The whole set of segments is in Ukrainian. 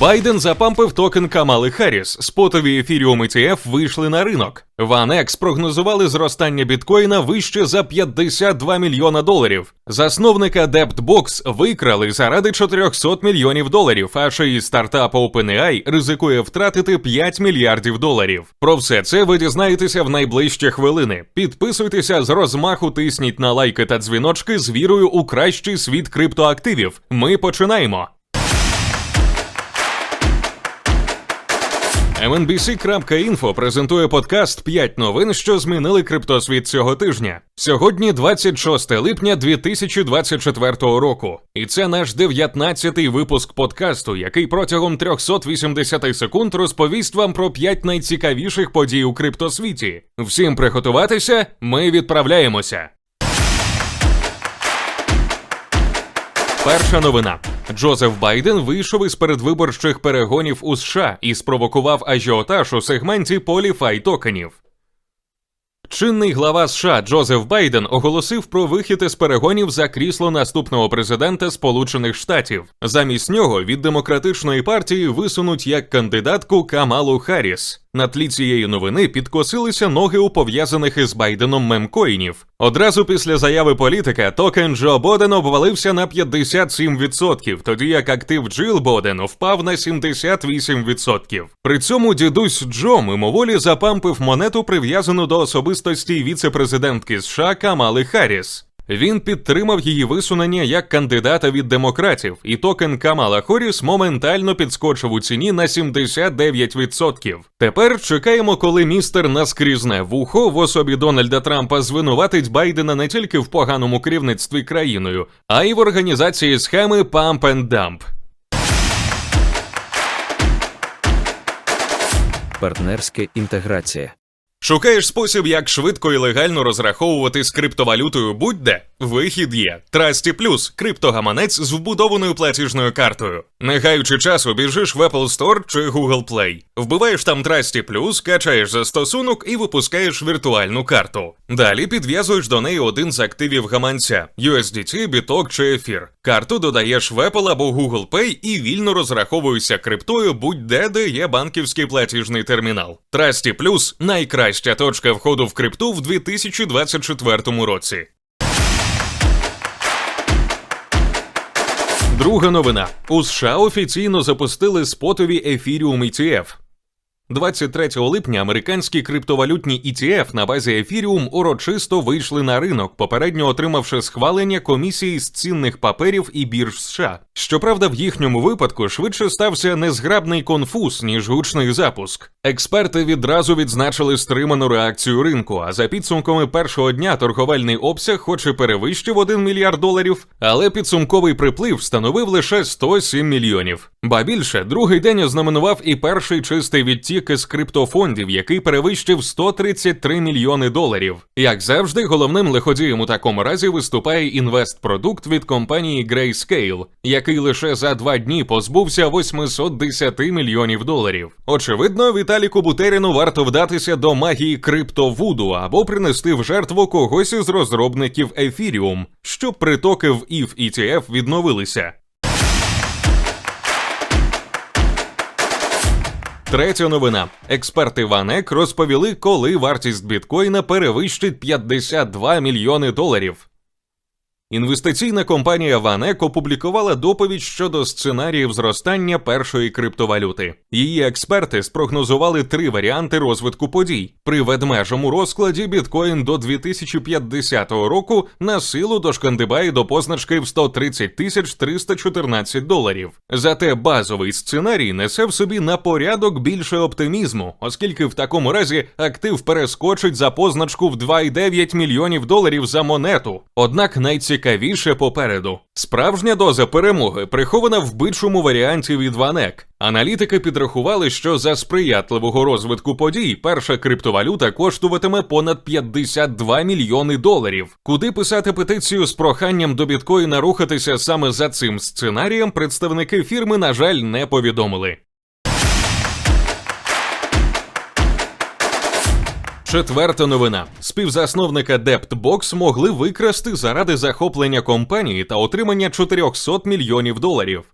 Байден запампив токен Камали Харріс. Спотові ефіріум ETF вийшли на ринок. Ванекс прогнозували зростання біткоїна вище за 52 мільйона доларів. Засновника DebtBox викрали заради 400 мільйонів доларів, а ще й стартап OpenAI ризикує втратити 5 мільярдів доларів. Про все це ви дізнаєтеся в найближчі хвилини. Підписуйтеся з розмаху, тисніть на лайки та дзвіночки з вірою у кращий світ криптоактивів. Ми починаємо. MNBC.info презентує подкаст «5 новин, що змінили криптосвіт цього тижня. Сьогодні 26 липня 2024 року, і це наш 19-й випуск подкасту, який протягом 380 секунд розповість вам про 5 найцікавіших подій у криптосвіті. Всім приготуватися, ми відправляємося. Перша новина. Джозеф Байден вийшов із передвиборчих перегонів у США і спровокував ажіотаж у сегменті поліфай токенів. Чинний глава США Джозеф Байден оголосив про вихід із перегонів за крісло наступного президента Сполучених Штатів. Замість нього від демократичної партії висунуть як кандидатку Камалу Харріс. На тлі цієї новини підкосилися ноги у пов'язаних із Байденом мемкоїнів. Одразу після заяви політика токен Джо Боден обвалився на 57%, тоді як актив Джил Боден впав на 78%. При цьому дідусь Джо мимоволі запампив монету, прив'язану до особистості віце-президентки США Камали Харріс. Він підтримав її висунення як кандидата від демократів, і токен Камала Хоріс моментально підскочив у ціні на 79%. Тепер чекаємо, коли містер наскрізне вухо в особі Дональда Трампа звинуватить Байдена не тільки в поганому керівництві країною, а й в організації схеми Pump and Dump. Партнерська інтеграція. Шукаєш спосіб, як швидко і легально розраховувати з криптовалютою будь-де? Вихід є. Trusty Plus – криптогаманець з вбудованою платіжною картою. Не гаючи часу, біжиш в Apple Store чи Google Play. Вбиваєш там Trusty Plus, качаєш застосунок і випускаєш віртуальну карту. Далі підв'язуєш до неї один з активів гаманця USDT, біток чи ефір. Карту додаєш в Apple або Google Pay і вільно розраховуєшся криптою будь-де, де є банківський платіжний термінал. Trusty Plus – найкраща точка входу в крипту в 2024 році. Друга новина: у США офіційно запустили спотові ефіріум ETF. 23 липня американські криптовалютні ETF на базі Ethereum урочисто вийшли на ринок, попередньо отримавши схвалення комісії з цінних паперів і бірж США. Щоправда, в їхньому випадку швидше стався незграбний конфуз, ніж гучний запуск. Експерти відразу відзначили стриману реакцію ринку. А за підсумками першого дня торговельний обсяг, хоч і перевищив 1 мільярд доларів, але підсумковий приплив становив лише 107 мільйонів. Ба більше, другий день ознаменував і перший чистий відтік із криптофондів, який перевищив 133 мільйони доларів. Як завжди, головним лиходієм у такому разі виступає інвестпродукт від компанії Grayscale, який лише за два дні позбувся 810 мільйонів доларів. Очевидно, Віталіку Бутеріну варто вдатися до магії криптовуду або принести в жертву когось із розробників Ethereum, щоб притоки в ETH ETF відновилися. Третя новина. Експерти Ванек розповіли, коли вартість біткоїна перевищить 52 мільйони доларів. Інвестиційна компанія Ванек опублікувала доповідь щодо сценаріїв зростання першої криптовалюти. Її експерти спрогнозували три варіанти розвитку подій. При ведмежому розкладі біткоін до 2050 року на силу дошкандибає до позначки в 130 тисяч 314 доларів. Зате базовий сценарій несе в собі на порядок більше оптимізму, оскільки в такому разі актив перескочить за позначку в 2,9 мільйонів доларів за монету. Однак найцікавіше Цікавіше попереду. Справжня доза перемоги прихована в бичому варіанті від Ванек. Аналітики підрахували, що за сприятливого розвитку подій перша криптовалюта коштуватиме понад 52 мільйони доларів. Куди писати петицію з проханням до біткоїна рухатися саме за цим сценарієм, представники фірми, на жаль, не повідомили. Четверта новина: співзасновника DebtBox могли викрасти заради захоплення компанії та отримання 400 мільйонів доларів.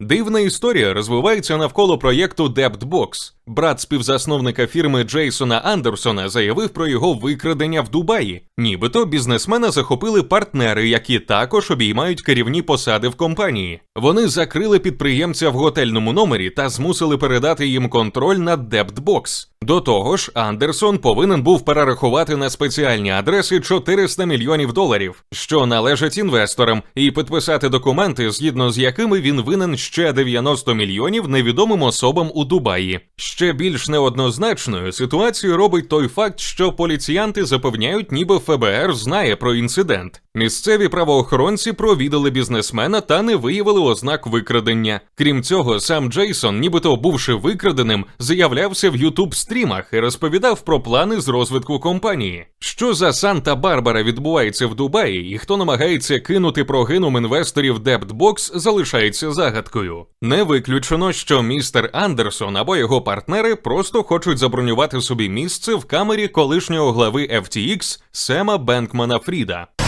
Дивна історія розвивається навколо проєкту DebtBox. Брат співзасновника фірми Джейсона Андерсона заявив про його викрадення в Дубаї. Нібито бізнесмена захопили партнери, які також обіймають керівні посади в компанії. Вони закрили підприємця в готельному номері та змусили передати їм контроль над DebtBox. До того ж, Андерсон повинен був перерахувати на спеціальні адреси 400 мільйонів доларів, що належать інвесторам, і підписати документи, згідно з якими він винен ще 90 мільйонів невідомим особам у Дубаї. Ще більш неоднозначною ситуацію робить той факт, що поліціянти запевняють, ніби ФБР знає про інцидент. Місцеві правоохоронці провідали бізнесмена та не виявили ознак викрадення. Крім цього, сам Джейсон, нібито бувши викраденим, заявлявся в Ютуб стрімах і розповідав про плани з розвитку компанії. Що за Санта-Барбара відбувається в Дубаї, і хто намагається кинути прогином інвесторів DebtBox, залишається загадкою. Не виключено, що містер Андерсон або його партнери просто хочуть забронювати собі місце в камері колишнього глави FTX Сема Бенкмана Фріда.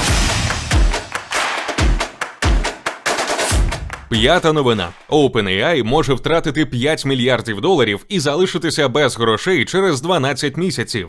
П'ята новина: OpenAI може втратити 5 мільярдів доларів і залишитися без грошей через 12 місяців.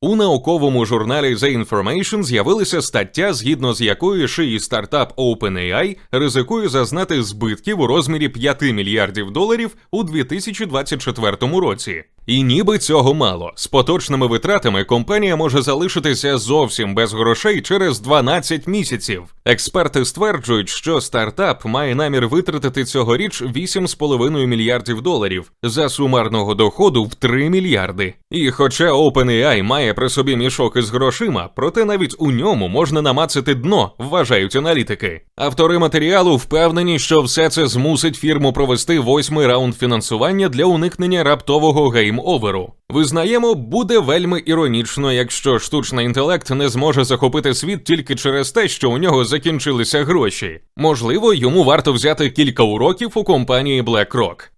У науковому журналі The Information з'явилася стаття, згідно з якою шиї стартап OpenAI ризикує зазнати збитків у розмірі 5 мільярдів доларів у 2024 році. І ніби цього мало. З поточними витратами компанія може залишитися зовсім без грошей через 12 місяців. Експерти стверджують, що стартап має намір витратити цьогоріч 8,5 мільярдів доларів за сумарного доходу в 3 мільярди. І хоча OpenAI має при собі мішок із грошима, проте навіть у ньому можна намацати дно, вважають аналітики. Автори матеріалу впевнені, що все це змусить фірму провести восьмий раунд фінансування для уникнення раптового гейм-оверу. Визнаємо, буде вельми іронічно, якщо штучний інтелект не зможе захопити світ тільки через те, що у нього закінчилися гроші. Можливо, йому варто взяти кілька уроків у компанії BlackRock.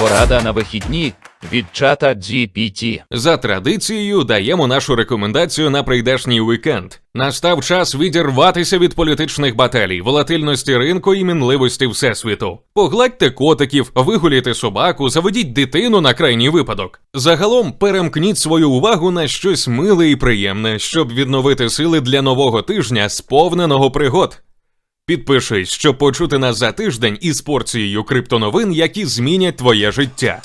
Порада на вихідні від чата GPT. За традицією даємо нашу рекомендацію на прийдешній вікенд. Настав час відірватися від політичних баталій, волатильності ринку і мінливості всесвіту. Погладьте котиків, вигулійте собаку, заведіть дитину на крайній випадок. Загалом перемкніть свою увагу на щось миле і приємне, щоб відновити сили для нового тижня, сповненого пригод. Підпишись, щоб почути нас за тиждень із порцією криптоновин, які змінять твоє життя.